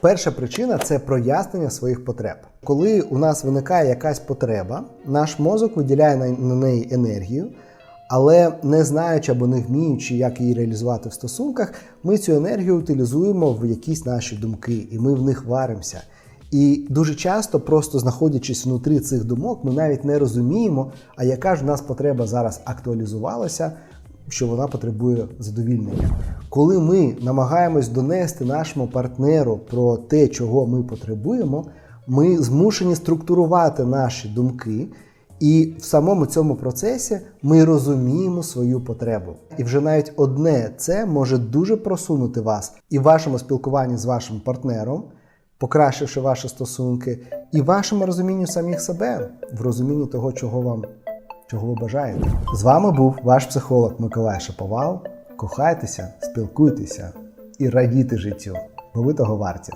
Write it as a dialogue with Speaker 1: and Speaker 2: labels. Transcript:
Speaker 1: Перша причина це прояснення своїх потреб. Коли у нас виникає якась потреба, наш мозок виділяє на, неї енергію, але не знаючи або не вміючи, як її реалізувати в стосунках, ми цю енергію утилізуємо в якісь наші думки, і ми в них варимося. І дуже часто, просто знаходячись внутрі цих думок, ми навіть не розуміємо, а яка ж в нас потреба зараз актуалізувалася, що вона потребує задовільнення. Коли ми намагаємось донести нашому партнеру про те, чого ми потребуємо, ми змушені структурувати наші думки. І в самому цьому процесі ми розуміємо свою потребу. І вже навіть одне це може дуже просунути вас і в вашому спілкуванні з вашим партнером, покращивши ваші стосунки, і в вашому розумінні самих себе, в розумінні того, чого вам чого ви бажаєте. З вами був ваш психолог Миколай Шаповал. Кохайтеся, спілкуйтеся і радійте життю, бо ви того варті.